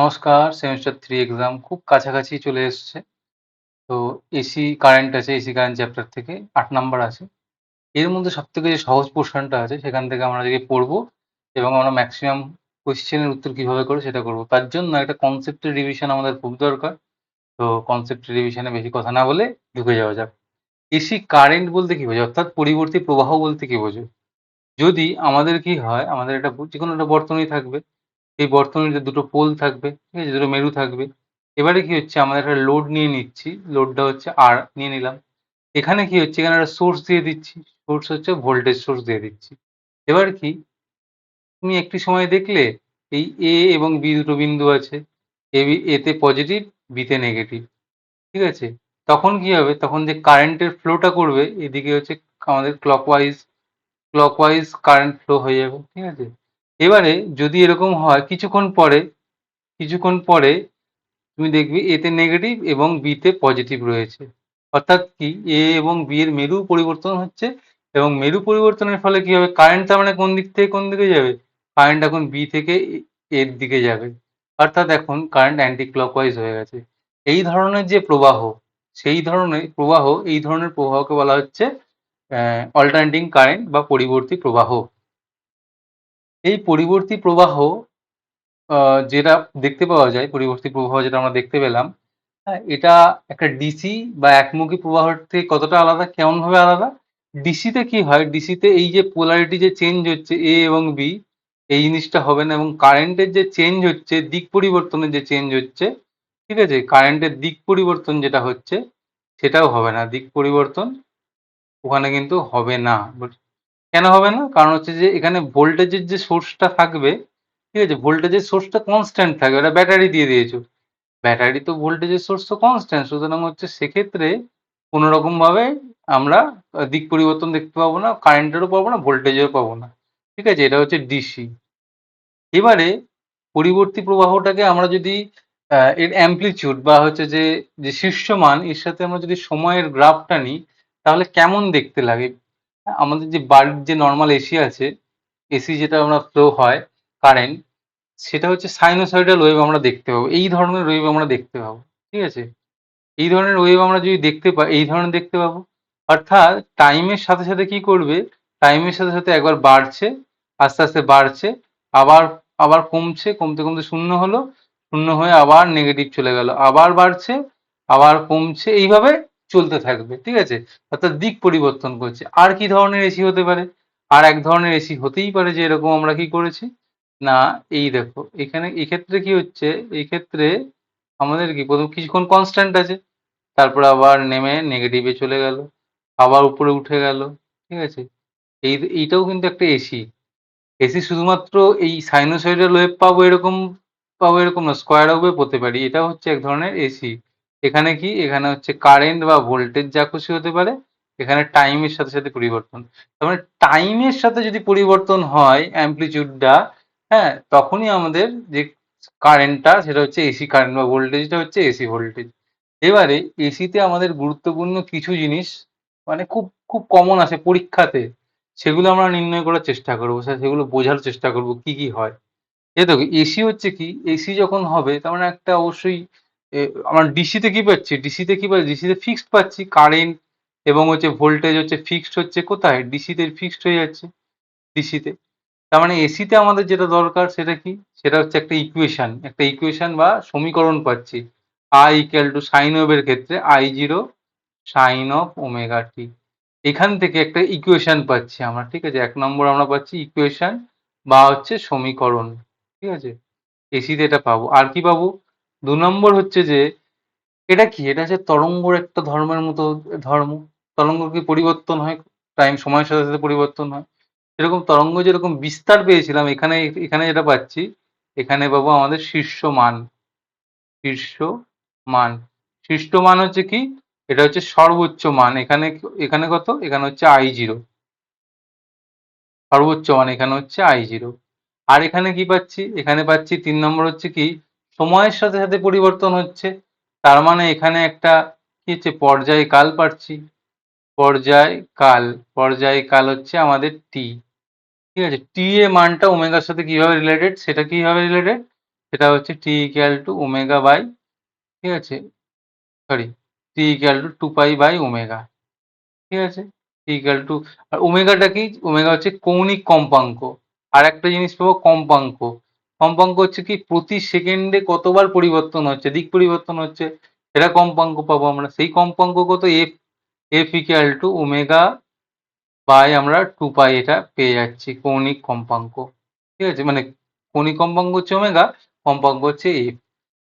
নমস্কার semester three exam খুব কাছাকাছি চলে এসছে। তো এসি কারেন্ট আছে এসি কারেন্ট চ্যাপ্টার থেকে আট নাম্বার আছে। এর মধ্যে সব থেকে যে সহজ পোর্শনটা আছে, সেখান থেকে আমরা আজকে পড়ব এবং আমরা ম্যাক্সিমাম কোয়েশ্চেনের উত্তর কীভাবে করে সেটা করব। তার জন্য একটা কনসেপ্টের রিভিশন আমাদের খুব দরকার। তো কনসেপ্ট রিভিশনে বেশি কথা না বলে ঢুকে যাওয়া যাক। এসি কারেন্ট বলতে কি বোঝো অর্থাৎ পরিবর্তী প্রবাহ বলতে কি বোঝো যদি আমাদের কি হয়, আমাদের একটা যে কোনো একটা বর্তনী থাকবে এই বর্তনীতে দুটো পোল থাকবে, ঠিক আছে দুটো মেরু থাকবে, এবারে কি হচ্ছে আমাদের একটা লোড নিয়ে নিচ্ছি লোডটা হচ্ছে আর নিয়ে নিলাম। এখানে কি হচ্ছে, এখানে একটা সোর্স দিয়ে দিচ্ছি সোর্স হচ্ছে ভোল্টেজ সোর্স দিয়ে দিচ্ছি। এবার কি, তুমি একটি সময় দেখলে, এই এ এবং বি দুটো বিন্দু আছে এ বি এতে পজিটিভ বিতে নেগেটিভ ঠিক আছে? তখন কি হবে, তখন যে কারেন্টের ফ্লোটা করবে, এদিকে হচ্ছে আমাদের ক্লকওয়াইজ ক্লকওয়াইজ কারেন্ট ফ্লো হয়ে যাবে, ঠিক আছে? এবারে যদি এরকম হয়, কিছুক্ষণ পরে কিছুক্ষণ পরে তুমি দেখবে এতে নেগেটিভ এবং বিতে পজিটিভ রয়েছে। অর্থাৎ কি? এ এবং বি এর মেরু পরিবর্তন হচ্ছে এবং মেরু পরিবর্তনের ফলে কি হবে? কারেন্ট তার মানে কোন দিক থেকে কোন দিকে যাবে? কারেন্ট এখন বি থেকে এর দিকে যাবে। অর্থাৎ এখন কারেন্ট অ্যান্টি ক্লকওয়াইজ হয়ে গেছে। এই ধরনের যে প্রবাহ, সেই ধরনের প্রবাহ, এই ধরনের প্রবাহকে বলা হচ্ছে অল্টারনেটিং কারেন্ট বা পরিবর্তী প্রবাহ। এই পরিবর্তী প্রবাহ যেটা দেখতে পাওয়া যায়, পরিবর্তী প্রবাহ যেটা আমরা দেখতে পেলাম হ্যাঁ এটা একটা ডিসি বা একমুখী প্রবাহের থেকে কতটা আলাদা, কেমনভাবে আলাদা? ডিসিতে কি হয়? ডিসিতে এই যে পোলারিটি যে চেঞ্জ হচ্ছে এ এবং বি এই জিনিসটা হবে না এবং কারেন্টের যে চেঞ্জ হচ্ছে, দিক পরিবর্তনের যে চেঞ্জ হচ্ছে, ঠিক আছে? কারেন্টের দিক পরিবর্তন যেটা হচ্ছে, সেটাও হবে না। দিক পরিবর্তন ওখানে কিন্তু হবে না। কেন হবে না? কারণ হচ্ছে যে এখানে ভোল্টেজের যে সোর্সটা থাকবে, ঠিক আছে? ভোল্টেজের সোর্সটা কনস্ট্যান্ট থাকবে, এটা ব্যাটারি দিয়ে দিয়েছ। ব্যাটারি তো ভোল্টেজের সোর্স তো কনস্ট্যান্ট সুতরাং হচ্ছে সেক্ষেত্রে কোনো রকমভাবে আমরা দিক পরিবর্তন দেখতে পাবো না কারেন্টেরও পাবো না ভোল্টেজেরও পাবো না। ঠিক আছে? এটা হচ্ছে ডিসি এবারে পরিবর্তী প্রবাহটাকে আমরা যদি এর অ্যাম্পলিচিউড বা হচ্ছে যে যে শীর্ষমান, এর সাথে আমরা যদি সময়ের গ্রাফটা নিই, তাহলে কেমন দেখতে লাগে? আমাদের যে বাড়ির যে নর্মাল এসি আছে এসি যেটা আমরা ফ্লো হয় কারেন্ট সেটা হচ্ছে সাইনোসয়েডাল ওয়েভ আমরা দেখতে পাবো। এই ধরনের ওয়েভ আমরা দেখতে পাবো, ঠিক আছে? এই ধরনের ওয়েভ আমরা যদি দেখতে পাই এই ধরনের দেখতে পাবো। অর্থাৎ টাইমের সাথে সাথে কি করবে? টাইমের সাথে সাথে একবার বাড়ছে, আস্তে আস্তে বাড়ছে, আবার আবার কমছে, কমতে কমতে শূন্য হলো, শূন্য হয়ে আবার নেগেটিভ চলে গেল, আবার বাড়ছে, আবার কমছে। এইভাবে চলতে থাকবে, ঠিক আছে? অর্থাৎ দিক পরিবর্তন করছে। আর কি ধরনের এসি হতে পারে? আর এক ধরনের এসি হতেই পারে যে এরকম আমরা কি করেছি? না, এই দেখো, এখানে, এক্ষেত্রে কি হচ্ছে? এই ক্ষেত্রে আমাদের কি, প্রথম কিছুক্ষণ কনস্ট্যান্ট আছে, তারপর আবার নেমে নেগেটিভে চলে গেল, আবার উপরে উঠে গেল, ঠিক আছে? এই, এইটাও কিন্তু একটা এসি এসি শুধুমাত্র এই সাইনোসয়েডাল ওয়েভ পাবো এরকম পাবো এরকম না স্কোয়ার ওয়েভ হতে পারি। এটা হচ্ছে এক ধরনের এসি এখানে কি? এখানে হচ্ছে কারেন্ট বা ভোল্টেজ যা খুশি হতে পারে, এখানে টাইমের সাথে সাথে পরিবর্তন। তার মানে টাইমের সাথে যদি পরিবর্তন হয় অ্যাম্পলিচিউডটা হ্যাঁ তখনই আমাদের যে কারেন্টটা সেটা হচ্ছে এসি কারেন্ট বা ভোল্টেজটা হচ্ছে এসি ভোল্টেজ এবারে এসিতে আমাদের গুরুত্বপূর্ণ কিছু জিনিস মানে খুব খুব কমন আছে পরীক্ষাতে, সেগুলো আমরা নির্ণয় করার চেষ্টা করব। সেগুলো বোঝার চেষ্টা করব কি কি হয়। দেখো এসি হচ্ছে কি? এসি যখন হবে, তার মানে একটা অবশ্যই আমরা ডিসিতে কি পাচ্ছি? ডিসিতে কি পাচ্ছি? ডিসিতে ফিক্সড পাচ্ছি কারেন্ট এবং হচ্ছে ভোল্টেজ হচ্ছে ফিক্সড হচ্ছে কোথায়? ডিসিতে ফিক্সড হয়ে যাচ্ছে ডিসিতে তার মানে এসিতে আমাদের যেটা দরকার সেটা কি? সেটা হচ্ছে একটা ইকুয়েশন একটা ইকুয়েশন বা সমীকরণ পাচ্ছি। আই ইকুয়াল টু সাইন ওয়েভের ক্ষেত্রে I zero sine of omega T এখান থেকে একটা ইকুয়েশন পাচ্ছি আমরা, ঠিক আছে? এক নম্বর আমরা পাচ্ছি ইকুয়েশন বা হচ্ছে সমীকরণ, ঠিক আছে? এসিতে এটা পাবো। আর কি পাবো? দু নম্বর হচ্ছে যে, এটা কি? এটা হচ্ছে তরঙ্গর একটা ধর্মের মতো ধর্ম। তরঙ্গ কি পরিবর্তন হয়? টাইম সময়ের সাথে সাথে পরিবর্তন হয়। এরকম তরঙ্গ যেরকম বিস্তার পেয়েছিলাম, এখানে এখানে যেটা পাচ্ছি, এখানে পাবো আমাদের শীর্ষ মান শীর্ষ মান শীর্ষ মান হচ্ছে কি? এটা হচ্ছে সর্বোচ্চ মান। এখানে এখানে কত? এখানে হচ্ছে আই জিরো সর্বোচ্চ মান এখানে হচ্ছে আই জিরো আর এখানে কি পাচ্ছি? এখানে পাচ্ছি তিন নম্বর হচ্ছে কি? সময়ের সাথে সাথে পরিবর্তন হচ্ছে। তার মানে এখানে একটা কি হচ্ছে? পর্যায় কাল পাচ্ছি। পর্যায় কাল। পর্যায় কাল হচ্ছে আমাদের টি ঠিক আছে? টি এ মানটা ওমেগার সাথে কীভাবে রিলেটেড সেটা কীভাবে রিলেটেড সেটা হচ্ছে T equal to omega by ঠিক আছে? Sorry T equal to two pi by omega ঠিক আছে? টি ইকুয়াল টু আর ওমেগাটা কি? ওমেগা হচ্ছে কৌণিক কম্পাঙ্ক। আর একটা জিনিস পাবো, কম্পাঙ্ক। কম্পাঙ্ক হচ্ছে কি, প্রতি সেকেন্ডে কতবার পরিবর্তন হচ্ছে, দিক পরিবর্তন হচ্ছে এটা কম্পাঙ্ক পাবো আমরা। সেই কম্পাঙ্ক কত? F F equal to omega by আমরা টু পাই এটা পেয়ে যাচ্ছি, কৌণিক কম্পাঙ্ক। ঠিক আছে? মানে কৌণিক কম্পাঙ্ক হচ্ছে ওমেগা কম্পাঙ্ক হচ্ছে এফ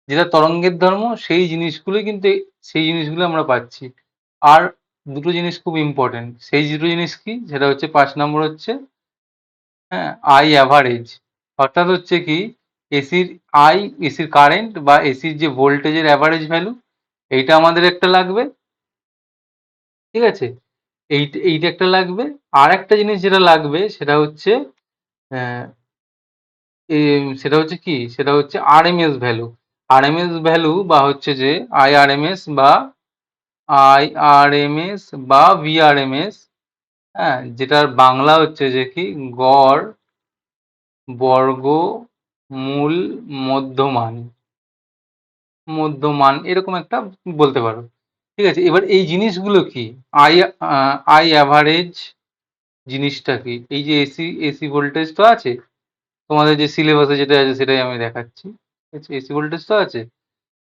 যেটা তরঙ্গের ধর্ম, সেই জিনিসগুলো কিন্তু সেই জিনিসগুলো আমরা পাচ্ছি। আর দুটো জিনিস খুব ইম্পর্টেন্ট সেই দুটো জিনিস কি? সেটা হচ্ছে পাঁচ নম্বর হচ্ছে হ্যাঁ আই অ্যাভারেজ অর্থাৎ হচ্ছে কি এসির আই এসির কারেন্ট বা এসির যে ভোল্টেজের অ্যাভারেজ ভ্যালু এইটা আমাদের একটা লাগবে। ঠিক আছে? এই, এইটা একটা লাগবে। আর একটা জিনিস যেটা লাগবে, সেটা হচ্ছে সেটা হচ্ছে কি, সেটা হচ্ছে আরএমএস ভ্যালু আরএমএস ভ্যালু বা হচ্ছে যে আইআরএমএস বা আইআরএমএস বা ভিআরএমএস হ্যাঁ যেটার বাংলা হচ্ছে যে কি, গড় বর্গ মূল মধ্যমান। মধ্যমান এরকম একটা বলতে পারো। ঠিক আছে, এবার এই জিনিসগুলো কি? আই আই অ্যাভারেজ জিনিসটা কি? এই যে এসি এসি ভোল্টেজ তো আছে, তোমাদের যে সিলেবাসে যেটা আছে সেটাই আমি দেখাচ্ছি। এসি ভোল্টেজ তো আছে।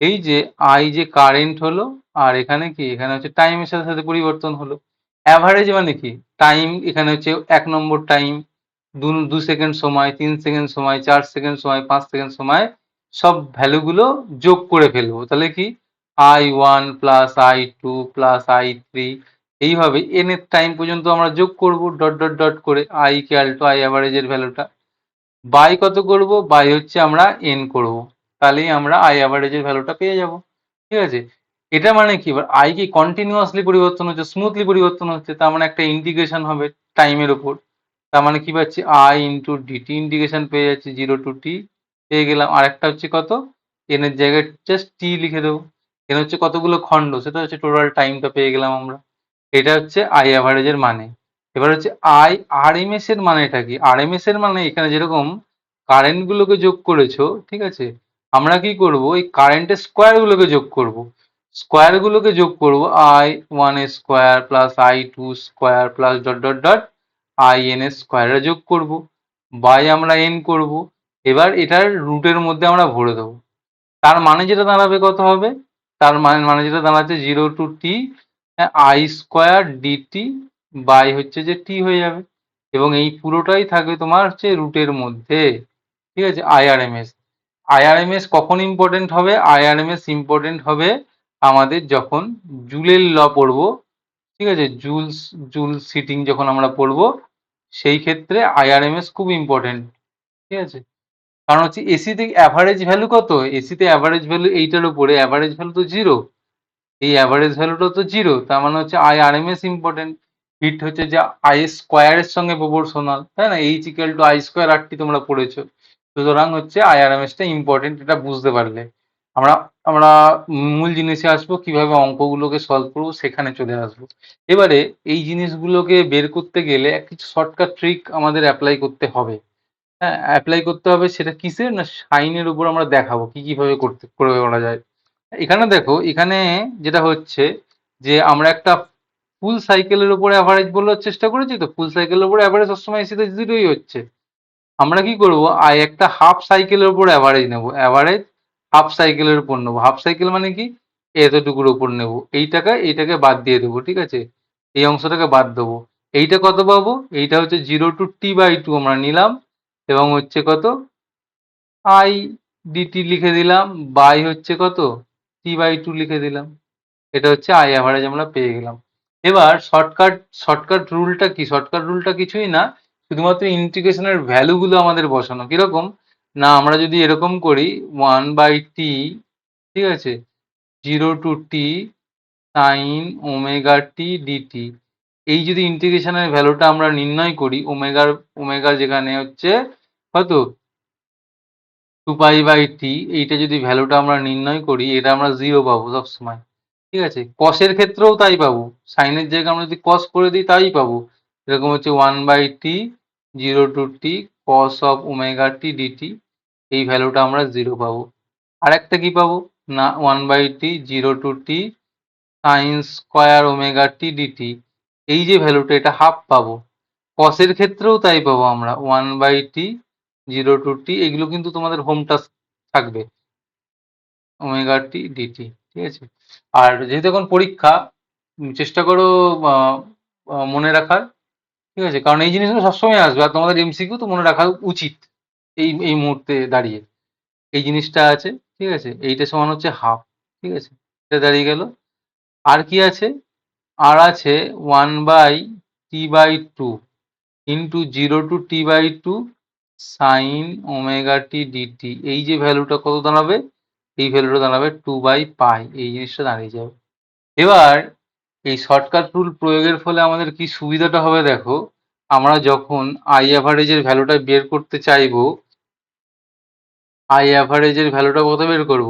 এই যে আই যে কারেন্ট হলো, আর এখানে কি? এখানে হচ্ছে টাইমের সাথে সাথে পরিবর্তন হলো। অ্যাভারেজ মানে কি? টাইম এখানে হচ্ছে এক নম্বর টাইম দু দু সেকেন্ড সময়, তিন সেকেন্ড সময়, চার সেকেন্ড সময়, পাঁচ সেকেন্ড সময় সব ভ্যালুগুলো যোগ করে ফেলব। তাহলে কি? I one plus I two plus I three এইভাবে এন এর টাইম পর্যন্ত আমরা যোগ করব ডট ডট ডট করে আই ইকুয়াল টু আই অ্যাভারেজের ভ্যালুটা। বাই কত করব? বাই হচ্ছে আমরা এন করব। তাহলেই আমরা আই অ্যাভারেজের ভ্যালুটা পেয়ে যাব। ঠিক আছে? এটা মানে কি? এবার আই কি কন্টিনিউয়াসলি পরিবর্তন হচ্ছে স্মুথলি পরিবর্তন হচ্ছে, তার মানে একটা ইন্টিগ্রেশন হবে টাইমের উপর। তার মানে কি পাচ্ছি? আই ইন্টু ডিটি ইন্ডিকেশন পেয়ে যাচ্ছি জিরো টু টি পেয়ে গেলাম। আর একটা হচ্ছে কত? এন এর জায়গায় জাস্ট টি লিখে দেবো। এন হচ্ছে কতগুলো খণ্ড? সেটা হচ্ছে টোটাল টাইমটা পেয়ে গেলাম আমরা। এটা হচ্ছে আই অ্যাভারেজের মানে। এবার হচ্ছে আই আর এম এস এর মানেটা কি? আর এম এস এর মানে এখানে যেরকম কারেন্ট গুলোকে যোগ করেছ, ঠিক আছে? আমরা কি করব? এই কারেন্টের স্কোয়ার গুলোকে যোগ করব। স্কোয়ার গুলোকে যোগ করব I one square plus I two square plus dot dot dot I N এর স্কোয়ারে যোগ করব বাই আমরা এন করব, এবার এটার রুটের মধ্যে আমরা ভরে দেবো। তার মানে যেটা দাঁড়াবে কত হবে? তার মানে মানে যেটা দাঁড়াচ্ছে zero to T I square dt by হচ্ছে যে টি হয়ে যাবে। এবং এই পুরোটাই থাকবে তোমার হচ্ছে রুটের মধ্যে। ঠিক আছে? আইআরএমএস আইআরএমএস কখন ইম্পর্টেন্ট হবে? আইআরএমএস ইম্পর্টেন্ট হবে আমাদের যখন জুলের ল পড়ব। ঠিক আছে? জুলস জুল সিটিং যখন আমরা পড়ব, সেই ক্ষেত্রে আইআরএমএস খুব ইম্পর্টেন্ট ঠিক আছে? কারণ হচ্ছে এসিতে অ্যাভারেজ ভ্যালু কত? এসিতে অ্যাভারেজ ভ্যালু এইটার উপরে অ্যাভারেজ ভ্যালু তো জিরো এই অ্যাভারেজ ভ্যালুটা তো জিরো তার মানে হচ্ছে I R M S important heat হচ্ছে যে আই স্কোয়ারের সঙ্গে প্রপোর্শনাল তাই না? H equal to I square RT তোমরা পড়েছো। সুতরাং হচ্ছে আই আর এম এসটা ইম্পর্টেন্ট এটা বুঝতে পারলে। আমরা আমরা মূল জিনিসে আসব, কীভাবে অঙ্কগুলোকে সলভ করব, সেখানে চলে আসব। এবারে এই জিনিসগুলোকে বের করতে গেলে কিছু শর্টকাট ট্রিক আমাদের অ্যাপ্লাই করতে হবে। হ্যাঁ অ্যাপ্লাই করতে হবে সেটা কিসের না সাইনের উপর আমরা দেখাবো, কি, কীভাবে করতে, করে করা যায়। এখানে দেখো, এখানে যেটা হচ্ছে যে আমরা একটা ফুল সাইকেলের উপর অ্যাভারেজ বলার চেষ্টা করেছি তো ফুল সাইকেলের উপর অ্যাভারেজ সবসময় এসিতে জিরোই হচ্ছে। আমরা কি করব? আই একটা হাফ সাইকেলের উপর অ্যাভারেজ নেব। অ্যাভারেজ হাফ সাইকেলের উপর নেব। হাফ সাইকেল মানে কি? এতটুকুর উপর নেব। এইটাকে এইটাকে বাদ দিয়ে দেবো, ঠিক আছে? এই অংশটাকে বাদ দেবো। এইটা কত পাবো? এইটা হচ্ছে zero to T by two আমরা নিলাম এবং হচ্ছে কত? আই ডিটি লিখে দিলাম। বাই হচ্ছে কত? টি বাই টু লিখে দিলাম। এটা হচ্ছে আই অ্যাভারেজ আমরা পেয়ে গেলাম। এবার শর্টকাট শর্টকাট রুলটা কি? শর্টকাট রুলটা কিছুই না। শুধুমাত্র ইন্টিগ্রেশনের ভ্যালুগুলো আমাদের বসানো। কীরকম? না, আমরা যদি এরকম করি ওয়ান বাই টি ঠিক আছে? Zero to T sine omega T dt এই যদি ইন্টিগ্রেশনের ভ্যালুটা আমরা নির্ণয় করি ওমেগার ওমেগার যেখানে হচ্ছে, কত? টু পাই বাই টি এইটা যদি ভ্যালুটা আমরা নির্ণয় করি, এটা আমরা জিরো পাবো সবসময়, ঠিক আছে? কসের ক্ষেত্রেও তাই পাবো সাইনের জায়গায় আমরা যদি কস করে দিই, তাই পাবো, এরকম হচ্ছে one by T zero to T cos of omega T dt এই ভ্যালুটা আমরা জিরো পাবো। আর একটা কি পাবো? না one by T zero to T sine square omega T dt এই যে ভ্যালুটা এটা হাফ পাবো। কসের ক্ষেত্রেও তাই পাবো আমরা। One by T zero to T এগুলো কিন্তু তোমাদের হোম টাস্ক থাকবে। ওমেগা টি ডিটি ঠিক আছে? আর যেহেতু এখন পরীক্ষা চেষ্টা করো মনে রাখার, ঠিক আছে? কারণ এই জিনিসগুলো সবসময় আসবে। আর তোমাদের এমসিকিউ তো মনে রাখা উচিত। এই এই মুহূর্তে দাঁড়িয়ে। এই জিনিসটা আছে, ঠিক আছে? এইটা সমান হচ্ছে হাফ ঠিক আছে? এটা দাঁড়িয়ে গেল। আর কি আছে? আর আছে one by T by two into zero to T by two sine omega T dt এই যে ভ্যালুটা কত দাঁড়াবে? এই ভ্যালুটা দাঁড়াবে টু বাই পাই এই জিনিসটা দাঁড়িয়ে যাবে। এবার এই শর্টকাট রুল প্রয়োগের ফলে আমাদের কি সুবিধাটা হবে দেখো? আমরা যখন আই অ্যাভারেজের ভ্যালুটা বের করতে চাইব আই অ্যাভারেজের ভ্যালুটা কত বের করব?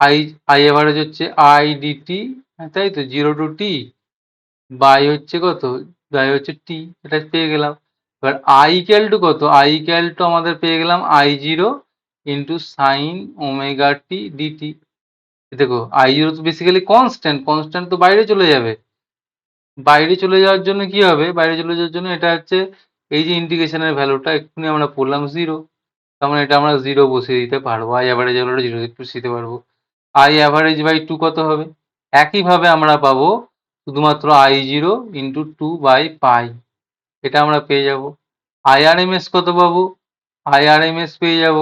আই আই অ্যাভারেজ হচ্ছে আই ডিটি তাই তো? জিরো টু টি বাই হচ্ছে কত? বাই হচ্ছে টি এটা পেয়ে গেলাম। এবার আই ক্যাল টু কত? আই ক্যাল টু আমাদের পেয়ে গেলাম I zero into sine omega T dt দেখো আই জিরো তো বেসিক্যালি কনস্ট্যান্ট কনস্ট্যান্ট তো বাইরে চলে যাবে। বাইরে চলে যাওয়ার জন্য কি হবে? বাইরে চলে যাওয়ার জন্য এটা হচ্ছে, এই যে ইন্টিগ্রেশনের ভ্যালুটা এক্ষুনি আমরা পড়লাম জিরো তার মানে এটা আমরা জিরো বসিয়ে দিতে পারব। আই অ্যাভারেজ ভ্যালুটা জিরো বসিয়ে দিতে পারব। আই অ্যাভারেজ বাই টু কত হবে? একইভাবে আমরা পাবো শুধুমাত্র I zero into two by pi এটা আমরা পেয়ে যাব। আইআরএমএস কত পাবো? আইআরএমএস পেয়ে যাব।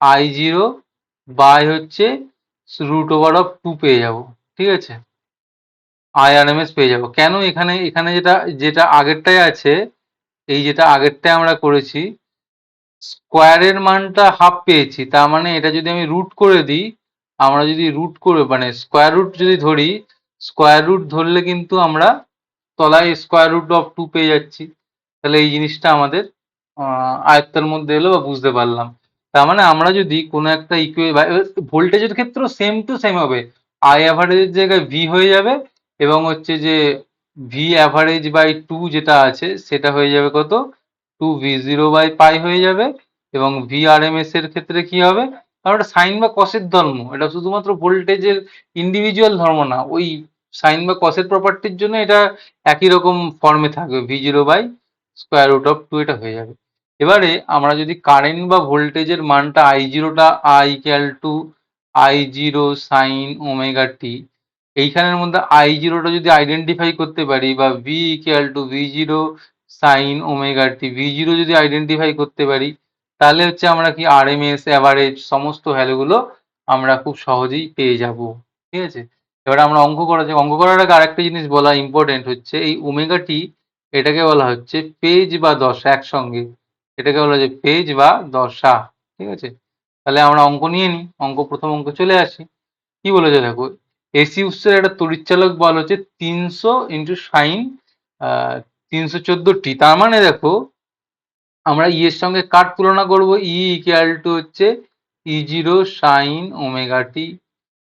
আই জিরো বাই হচ্ছে রুট ওভার অফ টু পেয়ে যাব। ঠিক আছে? আইআরএমএস পেয়ে যাব। কেন এখানে এখানে যেটা যেটা আগেরটায় আছে, এই যেটা আগেরটায় আমরা করেছি স্কোয়ারের মানটা হাফ পেয়েছি, তার মানে এটা যদি আমি রুট করে দিই, আমরা যদি রুট করে মানে স্কোয়ার রুট যদি ধরি, স্কোয়ার রুট ধরলে কিন্তু আমরা তলায় স্কোয়ার রুট অফ টু পেয়ে যাচ্ছি। তাহলে এই জিনিসটা আমাদের আয়ত্তের মধ্যে এলো বা বুঝতে পারলাম। তার মানে আমরা যদি কোনো একটা ইকুয়ে ভোল্টেজের ক্ষেত্রেও সেম টু সেম হবে। আই অ্যাভারেজের জায়গায় ভি হয়ে যাবে এবং হচ্ছে যে ভি অ্যাভারেজ বাই টু যেটা আছে, সেটা হয়ে যাবে কত? Two V zero by pi হয়ে যাবে এবং ভি আর এম এস এর ক্ষেত্রে কি হবে? কারণ এটা সাইন বা কসের ধর্ম। এটা শুধুমাত্র ভোল্টেজের ইন্ডিভিজুয়াল ধর্ম না, ওই সাইন বা কসের প্রপার্টির জন্য এটা একই রকম ফর্মে থাকবে V zero by square root of two এটা হয়ে যাবে। এবারে আমরা যদি কারেন্ট বা ভোল্টেজের মানটা I জিরোটা I equal to I zero sine omega T এইখানের মধ্যে আই জিরোটা যদি আইডেন্টিফাই করতে পারি বা V equal to V zero sine omega T V zero যদি আইডেন্টিফাই করতে পারি, তাহলে হচ্ছে আমরা কি আর এম এস অ্যাভারেজ সমস্ত ভ্যালুগুলো আমরা খুব সহজেই পেয়ে যাব, ঠিক আছে? এবার আমরা অঙ্ক করা যাক। অঙ্ক করার আগে আরেকটা জিনিস বলা ইম্পর্টেন্ট হচ্ছে, এই ওমেগা টি এটাকে বলা হচ্ছে পেজ বা দশা একসঙ্গে। এটাকে বলা হচ্ছে পেজ বা দশা, ঠিক আছে? তাহলে আমরা অঙ্ক নিয়ে নিই। অঙ্ক, প্রথম অঙ্ক চলে আসি। কি বলেছে দেখো? এসি উৎসের একটা তড়িৎচালক বল হচ্ছে তিনশো ইন্টু সাইন তিনশো চোদ্দ টি তার মানে দেখো, আমরা ই এর সঙ্গে কার তুলনা করব? ই ইকুয়াল টু হচ্ছে E zero sine omega T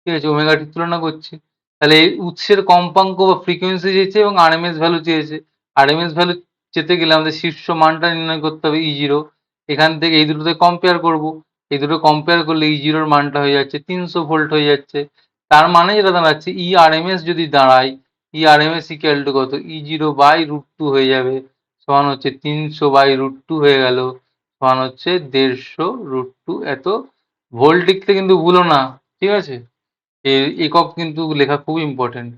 ঠিক আছে ওমেগা টি তুলনা করছে। তাহলে উৎসের কম্পাঙ্ক বা ফ্রিকোয়েন্সি চেয়েছে এবং আরএমএস ভ্যালু চেয়েছে। আরএমএস ভ্যালু চেতে গেলে আমাদের শীর্ষ মানটা নির্ণয় করতে হবে ই জিরো এখান থেকে এই দুটোতে কম্পেয়ার করব। এই দুটো কম্পেয়ার করলে ই জিরোর মানটা হয়ে যাচ্ছে, তিনশো ভোল্ট হয়ে যাচ্ছে। তার মানে যেটা দাঁড়াচ্ছে ই আরএমএস যদি দাঁড়ায় ই আরএমএস ইকুয়াল টু কত? E zero by root two হয়ে যাবে। সমান হচ্ছে তিনশো বাই রুট টু হয়ে গেল। সমান হচ্ছে দেড়শো রুট টু এত ভোল্ট কিন্তু ভুলো না, ঠিক আছে? এর একক কিন্তু লেখা খুব ইম্পর্টেন্ট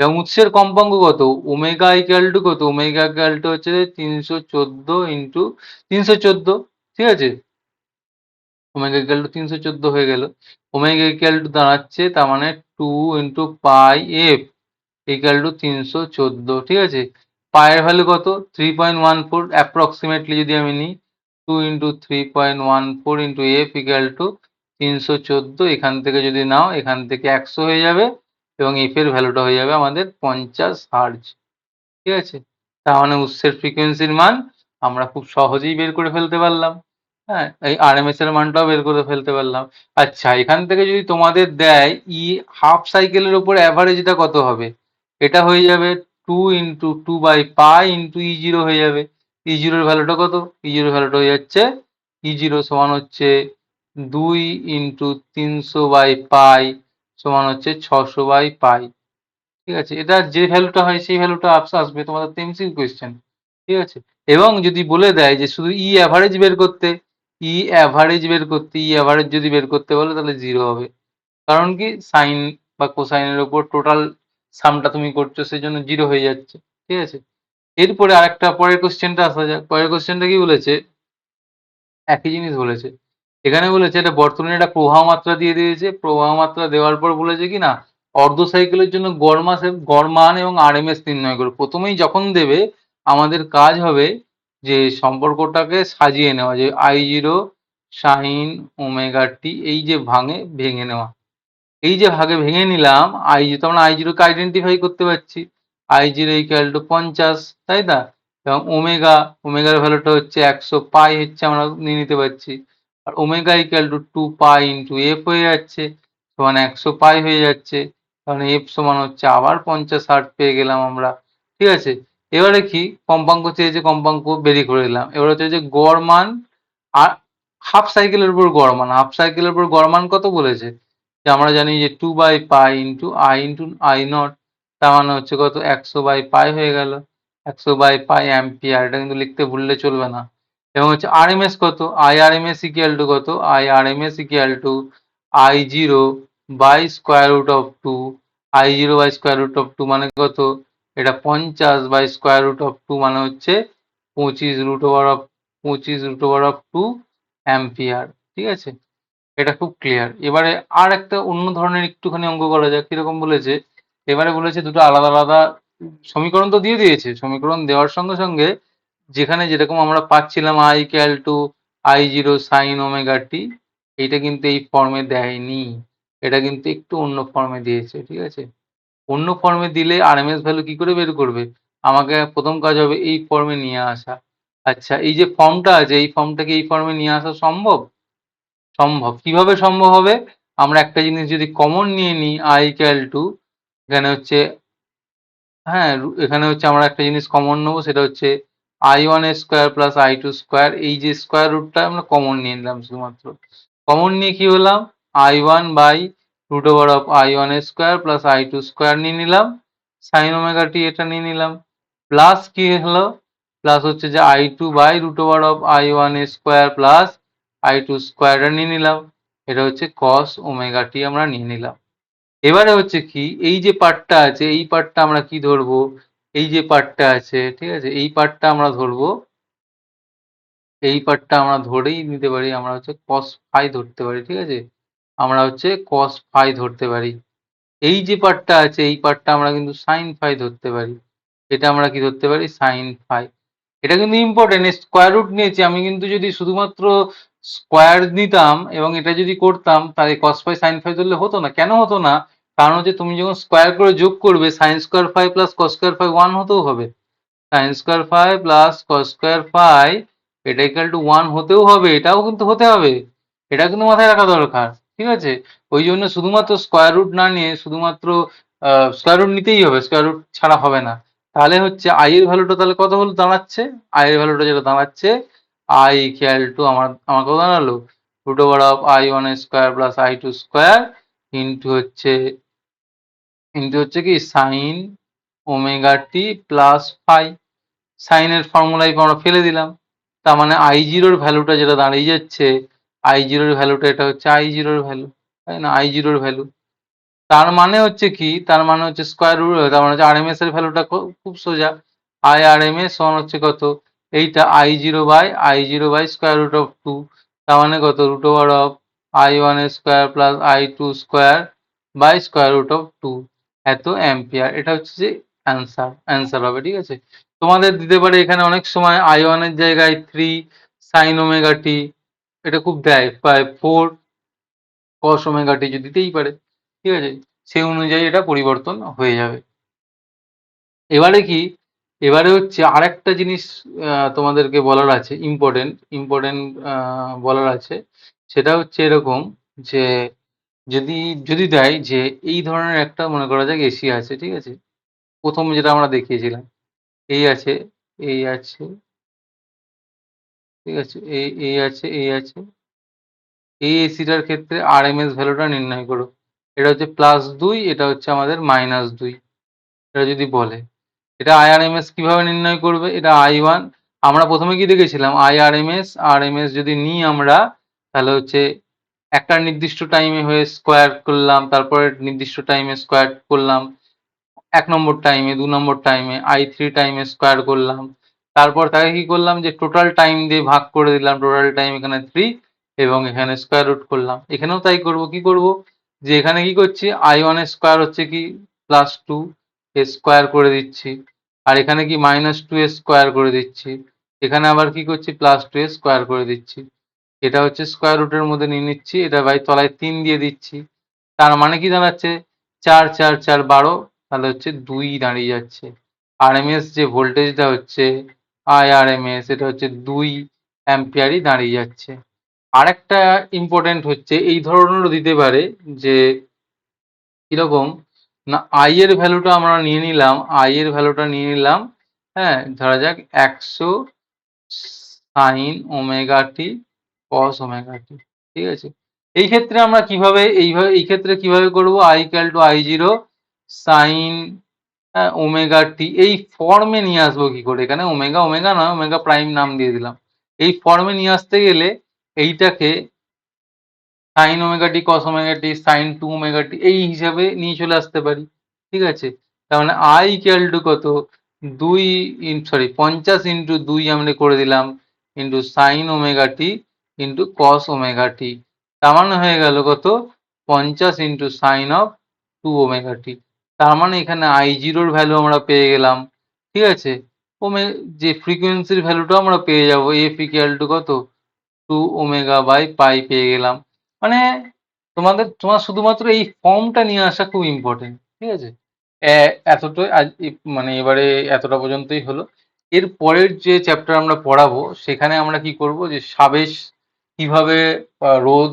এবং উৎসের কম্পাঙ্ক কত? ওমেগা ইকুয়াল টু কত? ওমেগা ইকুয়াল টু হচ্ছে তিনশো চোদ্দ ইন্টু তিনশো চোদ্দ, ঠিক আছে? ওমেগা ইকুয়াল টু তিনশো চোদ্দ হয়ে গেল। ওমেগা ইকুয়াল টু দাঁড়াচ্ছে তার মানে two into pi F equal to তিনশো চোদ্দ ঠিক আছে? পায়ের ভ্যালু কত? Three point one four approximately যদি আমি নিই two into three point one four into F equal to তিনশো চোদ্দ এখান থেকে যদি নাও, এখান থেকে একশো হয়ে যাবে এবং এফ এর ভ্যালুটা হয়ে যাবে আমাদের পঞ্চাশ হার্জ ঠিক আছে? তার মানে উৎসের ফ্রিকোয়েন্সির মান আমরা খুব সহজেই বের করে ফেলতে পারলাম হ্যাঁ? এই আরএমএস এর মানটাও বের করে ফেলতে পারলাম। আচ্ছা এখান থেকে যদি তোমাদের দেয় ই হাফ সাইকেলের উপর অ্যাভারেজটা কত হবে? এটা হয়ে যাবে two into two by pi into E zero হয়ে যাবে। ই জিরোর ভ্যালুটা কত? ই জিরোর ভ্যালুটা হয়ে যাচ্ছে ই জিরো সমান হচ্ছে দুই ইন্টু তিনশো বাই পাই সমান হচ্ছে ছশো বাই পাই ঠিক আছে, এটা যে ভ্যালুটা হয় সেই ভ্যালুটা আপস আসবে তোমাদের তো এমসিকিউ কোয়েশ্চেন ঠিক আছে, এবং যদি বলে দেয় যে শুধু ই অ্যাভারেজ বের করতে ই অ্যাভারেজ বের করতে ই অ্যাভারেজ যদি বের করতে বলে তাহলে জিরো হবে। কারণ কি? সাইন বা কোসাইনের উপর টোটাল সামটা তুমি করছ সেই জন্য জিরো হয়ে যাচ্ছে, ঠিক আছে? এরপরে আরেকটা পরের কোশ্চেনটা আসা যাক। পরের কোশ্চেনটা কি বলেছে? একই জিনিস বলেছে। এখানে বলেছে এটা বর্তমানে একটা প্রবাহ মাত্রা দিয়ে দিয়েছে। প্রবাহ মাত্রা দেওয়ার পর বলেছে কি না, অর্ধ সাইকেলের জন্য গড় মাসে, গড় মান এবং আরএমএস নির্ণয় করো। প্রথমেই যখন দেবে, আমাদের কাজ হবে যে সম্পর্কটাকে সাজিয়ে নেওয়া, যে I zero sine omega T এই যে ভাঙে, ভেঙে নেওয়া। এই যে ভাগে ভেঙে নিলাম আই তো আমরা আই জিরোকে আইডেন্টিফাই করতে পারছি। আই জিরো ইকুয়াল টু পঞ্চাশ, তাই না? এবং ওমেগা ওমেগার ভ্যালুটা হচ্ছে একশো, পাই হচ্ছে আমরা নিয়ে নিতে পারছি। আর omega equal to two pi into F হয়ে যাচ্ছে, সমান একশো পাই হয়ে যাচ্ছে। কারণ এফ সমান হচ্ছে আবার পঞ্চাশ, ষাট পেয়ে গেলাম আমরা। ঠিক আছে? এবারে কি? কম্পাঙ্ক চেয়েছে কম্পাঙ্ক বেরিয়ে করে দিলাম এবারে হচ্ছে যে গড় মান, আর হাফ সাইকেলের উপর গড় মান। হাফ সাইকেলের উপর গড় মান কত বলেছে? আমরা জানি যে two by pi into I into I naught তার মানে হচ্ছে কত? একশো বাই পাই হয়ে গেল। একশো বাই পাই অ্যাম্পিয়ার এটা কিন্তু লিখতে ভুললে চলবে না। এবং হচ্ছে আর এম এস কত? I R M S equal to কত? I R M S equal to I zero by square root of two I zero by square root of two মানে কত? এটা পঞ্চাশ by square root of two মানে হচ্ছে পঁচিশ root over of পঁচিশ root over of two ampere ঠিক আছে? এটা খুব ক্লিয়ার এবারে আর একটা অন্য ধরনের একটুখানি অঙ্ক করা যাক। কীরকম বলেছে? এবারে বলেছে দুটো আলাদা আলাদা সমীকরণ তো দিয়ে দিয়েছে। সমীকরণ দেওয়ার সঙ্গে সঙ্গে যেখানে যেরকম আমরা পাচ্ছিলাম I equal to I zero sine omega T এইটা কিন্তু এই ফর্মে দেয়নি। এটা কিন্তু একটু অন্য ফর্মে দিয়েছে, ঠিক আছে? অন্য ফর্মে দিলে আরএমএস ভ্যালু কি করে বের করবে? আমাকে প্রথম কাজ হবে এই ফর্মে নিয়ে আসা। আচ্ছা এই যে ফর্মটা আছে, এই ফর্মটাকে এই ফর্মে নিয়ে আসা সম্ভব? সম্ভব? কীভাবে সম্ভব হবে? আমরা একটা জিনিস যদি কমন নিয়ে নিই আই ক্যাল টু এখানে হচ্ছে হ্যাঁ এখানে হচ্ছে আমরা একটা জিনিস কমন নেব, সেটা হচ্ছে I one square plus I two square এই যে স্কোয়ার রুটটা আমরা কমন নিয়ে নিলাম শুধুমাত্র। কমন নিয়ে কি হলাম? I one by root over of I one square plus I two square নিয়ে নিলাম। সাইন ওমেগা টি এটা নিয়ে নিলাম। প্লাস কি হলো? প্লাস হচ্ছে যে I two by root over of I one square plus I two স্কোয়ারটা নিয়ে নিলাম। এটা হচ্ছে কস ওমেগা টি আমরা নিয়ে নিলাম। এবারে হচ্ছে কি, এই যে পার্টটা আছে, এই পার্টটা আমরা কি ধরবো? এই যে পার্টটা আছে, ঠিক আছে? এই পার্টটা আমরা ধরবো। এই পার্টটা আমরা ধরেই নিতে পারি, আমরা হচ্ছে কস ফাই ধরতে পারি, ঠিক আছে? আমরা হচ্ছে কস ফাই ধরতে পারি। এই যে পার্টটা আছে, এই পার্টটা আমরা কিন্তু সাইন ফাই ধরতে পারি। এটা আমরা কি ধরতে পারি? সাইন ফাই এটা কিন্তু ইম্পর্টেন্ট স্কোয়ার রুট নিয়েছি। আমি কিন্তু যদি শুধুমাত্র স্কোয়ার নিতাম এবং এটা যদি করতাম তাহলে কস ফাই সাইন ফাই ধরলে হতো না? কেন হতো না? কারণ হচ্ছে তুমি যখন স্কোয়ার করে যোগ করবে sine square phi plus cos square phi one হতেও হবে। Sine square phi plus cos square phi এটা ইকাল টু ওয়ান হতেও হবে, এটাও কিন্তু হতে হবে। এটা কিন্তু মাথায় রাখা দরকার, ঠিক আছে? ওই জন্য শুধুমাত্র স্কোয়ার রুট না নিয়ে শুধুমাত্র স্কোয়ার রুট নিতেই হবে স্কোয়ার রুট ছাড়া হবে না। তাহলে হচ্ছে আই এর ভ্যালুটা তাহলে কত হলো দাঁড়াচ্ছে? আই এর ভ্যালুটা যেটা দাঁড়াচ্ছে আই ইকুয়াল টু আমার আমার কত দাঁড়াল root over of I one square plus I two square into হচ্ছে ইন্টু হচ্ছে কি? Sine omega T plus phi সাইনের ফর্মুলাই আমরা ফেলে দিলাম। তার মানে আই জিরোর ভ্যালুটা যেটা দাঁড়িয়ে যাচ্ছে আই জিরোর ভ্যালুটা এটা হচ্ছে আই জিরোর ভ্যালু তাই না? আই জিরোর ভ্যালু তার মানে হচ্ছে কি? তার মানে হচ্ছে স্কোয়ার রুট তার মানে হচ্ছে আর এম এস এর ভ্যালুটা খুব সোজা। আই আর এম এস সমান হচ্ছে কত? এইটা I zero by I zero by square root of two তার মানে কত? Root over of I one square plus I two square by square root of two এত অ্যাম্পিয়ার এটা হচ্ছে যে অ্যান্সার অ্যান্সার হবে, ঠিক আছে? তোমাদের দিতে পারে এখানে অনেক সময় আই ওয়ানের জায়গায় থ্রি সাইন ওমেগা টি এটা খুব দেয়, প্রায় ফোর কস ওমেগা টি যদি দিতেই পারে, ঠিক আছে? সেই অনুযায়ী এটা পরিবর্তন হয়ে যাবে। এবারে কি? এবারে হচ্ছে আরেকটা জিনিস তোমাদেরকে বলার আছে ইম্পর্টেন্ট ইম্পর্টেন্ট বলার আছে। সেটা হচ্ছে এরকম যে, যদি যদি দেয় যে এই ধরনের একটা মনে করা যাক এসি আছে, ঠিক আছে? প্রথম যেটা আমরা দেখিয়েছিলাম, এই আছে এই আছে, ঠিক আছে? এই এই আছে এই আছে। এই এসিটার ক্ষেত্রে আর এম এস ভ্যালুটা নির্ণয় করো। এটা হচ্ছে প্লাস দুই, এটা হচ্ছে আমাদের মাইনাস দুই। এটা যদি বলে। এটা আইআরএমএস কীভাবে নির্ণয় করবে? এটা আই ওয়ান আমরা প্রথমে কি দেখেছিলাম? আইআরএমএস আরএমএস যদি নিই আমরা, তাহলে হচ্ছে একটা নির্দিষ্ট টাইমে হয়ে স্কোয়ার করলাম, তারপরে নির্দিষ্ট টাইমে স্কোয়ার করলাম, এক নম্বর টাইমে দু নম্বর টাইমে আই থ্রি টাইমে স্কোয়ার করলাম। তারপর তাকে কি করলাম? যে টোটাল টাইম দিয়ে ভাগ করে দিলাম টোটাল টাইম এখানে থ্রি এবং এখানে স্কোয়ার রুট করলাম। এখানেও তাই করব, কি করব? যে এখানে কি করছি? আই ওয়ানের স্কোয়ার হচ্ছে কি প্লাস টু স্কোয়ার করে দিচ্ছি। আর এখানে কি মাইনাস টু স্কোয়ার করে দিচ্ছি। এখানে আবার কি করছি? প্লাস টু স্কোয়ার করে দিচ্ছি। এটা হচ্ছে স্কোয়ার রুটের মধ্যে নিয়ে নিচ্ছি। এটা বাই তলায় তিন দিয়ে দিচ্ছি। তার মানে কি দাঁড়াচ্ছে? চার চার চার, বারো, তাহলে হচ্ছে দুই দাঁড়িয়ে যাচ্ছে। আরএমএস যে ভোল্টেজটা হচ্ছে আইআরএমএস এটা হচ্ছে দুই অ্যাম্পিয়ারই দাঁড়িয়ে যাচ্ছে। আরেকটা ইম্পর্টেন্ট হচ্ছে, এই ধরনেরও দিতে পারে যে কীরকম? না আই এর ভ্যালুটা আমরা নিয়ে নিলাম আই এর ভ্যালুটা নিয়ে নিলাম হ্যাঁ ধরা যাক একশো sine omega T cos omega T ঠিক আছে? এই ক্ষেত্রে আমরা কীভাবে, এইভাবে, এই ক্ষেত্রে কীভাবে করব? I equal to I zero sine omega T এই ফর্মে নিয়ে আসব কি করে? এখানে ওমেগা ওমেগা নয়, ওমেগা প্রাইম নাম দিয়ে দিলাম। এই ফর্মে নিয়ে আসতে গেলে এইটাকে sine omega T cos omega T sine two omega T এই হিসাবে নিয়ে চলে আসতে পারি, ঠিক আছে? তার মানে আই ইকুয়াল টু কত? দুই ইন সরি পঞ্চাশ ইন্টু দুই আমরা করে দিলাম into sine omega T into cos omega T তার মানে হয়ে গেল কত? পঞ্চাশ into sine of two omega T তার মানে এখানে আই জিরোর ভ্যালু আমরা পেয়ে গেলাম, ঠিক আছে? ওমে, যে ফ্রিকোয়েন্সির ভ্যালুটাও আমরা পেয়ে যাব এফ ইকুয়াল টু কত? টু ওমেগা বাই পাই পেয়ে গেলাম। মানে তোমাদের, তোমার শুধুমাত্র এই ফর্মটা নিয়ে আসা খুব ইম্পর্টেন্ট ঠিক আছে? এতটাই আজ মানে এবারে এতটা পর্যন্তই হলো। এর পরের যে চ্যাপ্টার আমরা পড়াবো, সেখানে আমরা কি করব যে সাবেশ কীভাবে রোদ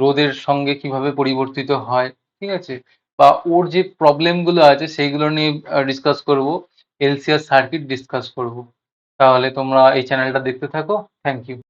রোদের সঙ্গে কীভাবে পরিবর্তিত হয়, ঠিক আছে? বা ওর যে প্রবলেমগুলো আছে, সেইগুলো নিয়ে ডিসকাস করব এলসিআর সার্কিট ডিসকাস করব। তাহলে তোমরা এই চ্যানেলটা দেখতে থাকো। Thank you